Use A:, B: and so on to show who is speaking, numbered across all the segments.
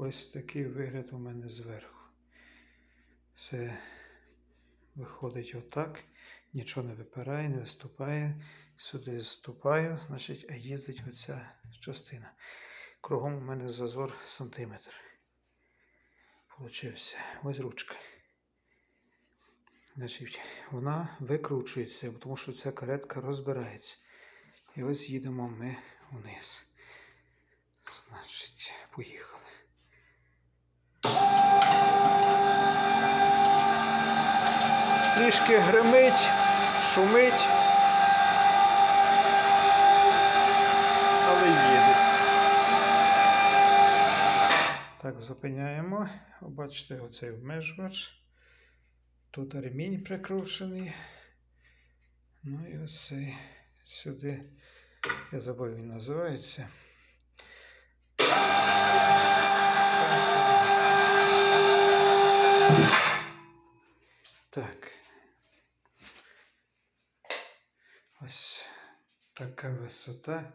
A: Ось такий вигляд у мене зверху. Все виходить отак, нічого не випирає, не виступає. Сюди зступаю, значить, а їздить оця частина. Кругом у мене зазор сантиметр. Получився. Ось ручка. Значить, вона викручується, тому що ця каретка розбирається. І ось їдемо ми вниз. Значить, поїхали. Трішки гримить, шумить, але їде. Так, зупиняємо. Бачите, оцей обмежувач. Тут ремінь прикручений. Ну і оцей сюди. Я забув, він називається. Так. Ось така висота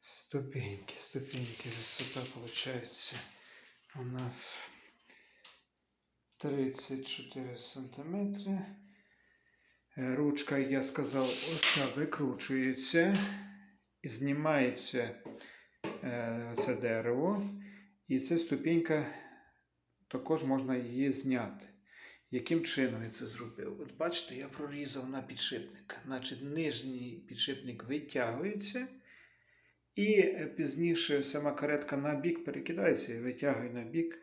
A: ступеньки. Ступеньки висота виходить у нас 34 сантиметри. Е, Ручка, як я сказав, оця викручується знімається е, це дерево. І ця ступінька також можна її зняти. Яким чином я це зробив? От бачите, я прорізав на підшипник. Значить, нижній підшипник витягується, і е, пізніше сама каретка на бік перекидається, я витягую на бік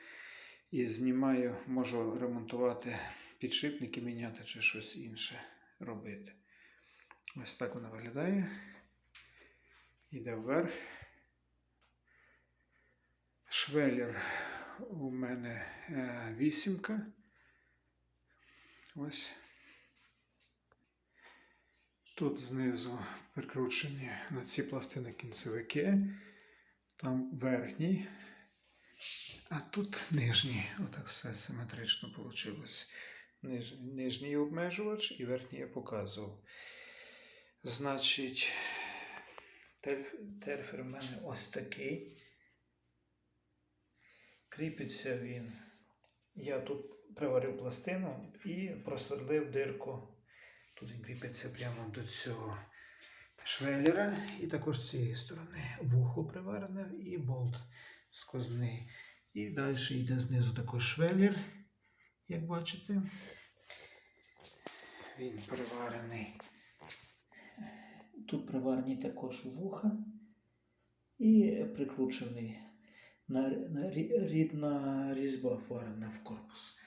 A: і знімаю, можу ремонтувати підшипники, міняти чи щось інше робити. Ось так вона виглядає. Йде вверх. Швеллер у мене е, вісімка. Ось. Тут знизу прикручені на ці пластини кінцевики, там верхній, а тут нижній. Отак все симетрично вийшло. Ниж, нижній обмежувач і верхній я показував. Значить, терф, терфер в мене ось такий. Кріпиться він. Я тут приварив пластину і просверлив дирку. Тут він кріпиться прямо до цього швеллера. І також з цієї сторони вухо приварене і болт сквозний. І далі йде знизу також швеллер, як бачите. Він приварений. Тут приварені також вуха і прикручений на, на рідна різьба варена в корпус.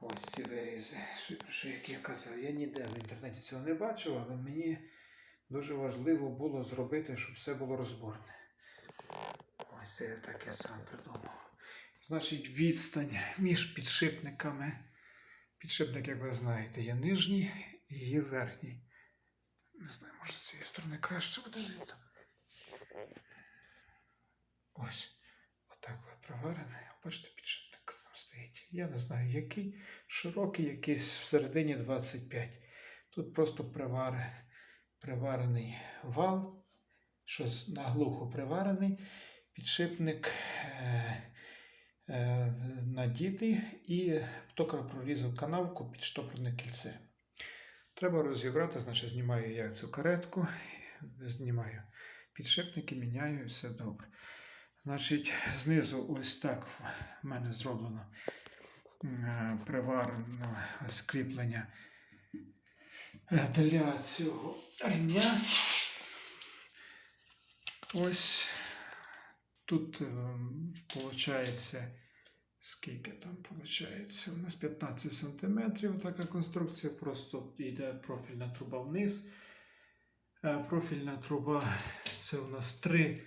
A: Ось ці вирізи. Що, що як я казав, я ніде в інтернеті цього не бачив, але мені дуже важливо було зробити, щоб все було розборне. Ось це я так я сам придумав. Значить, відстань між підшипниками. Підшипник, як ви знаєте, є нижній і є верхній. Не знаю, може з цієї сторони краще буде видно. Ось. Отак ви приварений. Бачите, підшипник стоїть. Я не знаю, який. Широкий, якийсь всередині 25. Тут просто привари, приварений вал, що наглухо приварений. Підшипник е, е, надітий і токар прорізав канавку під штопорне кільце. Треба розібрати, значить знімаю я цю каретку, знімаю підшипники, міняю і все добре. Значить, знизу ось так в мене зроблено е, приварено ось кріплення е, для цього ремня. Ось тут виходить, скільки там виходить? У нас 15 см така конструкція, просто йде профільна труба вниз. Е, Профільна труба це у нас 3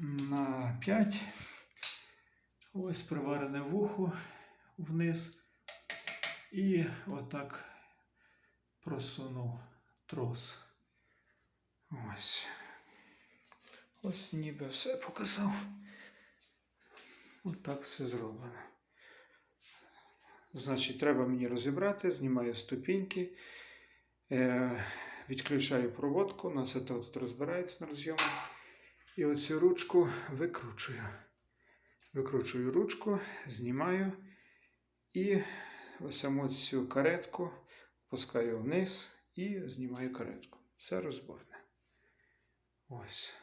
A: на 5. Ось приварене вухо вниз. І отак просунув трос. Ось. Ось ніби все показав. Отак все зроблено. Значить, треба мені розібрати, знімаю ступіньки, е, відключаю проводку, на це тут розбирається на розйомах. І оцю ручку викручую. Викручую ручку, знімаю і саму цю каретку пускаю вниз і знімаю каретку. Все розборне. Ось.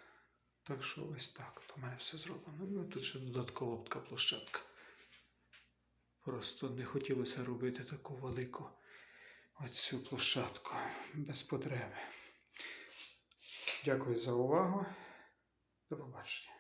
A: Так що ось так. В мене все зроблено. Ну, тут ще додаткова така площадка. Просто не хотілося робити таку велику оцю площадку без потреби. Дякую за увагу. До побачення.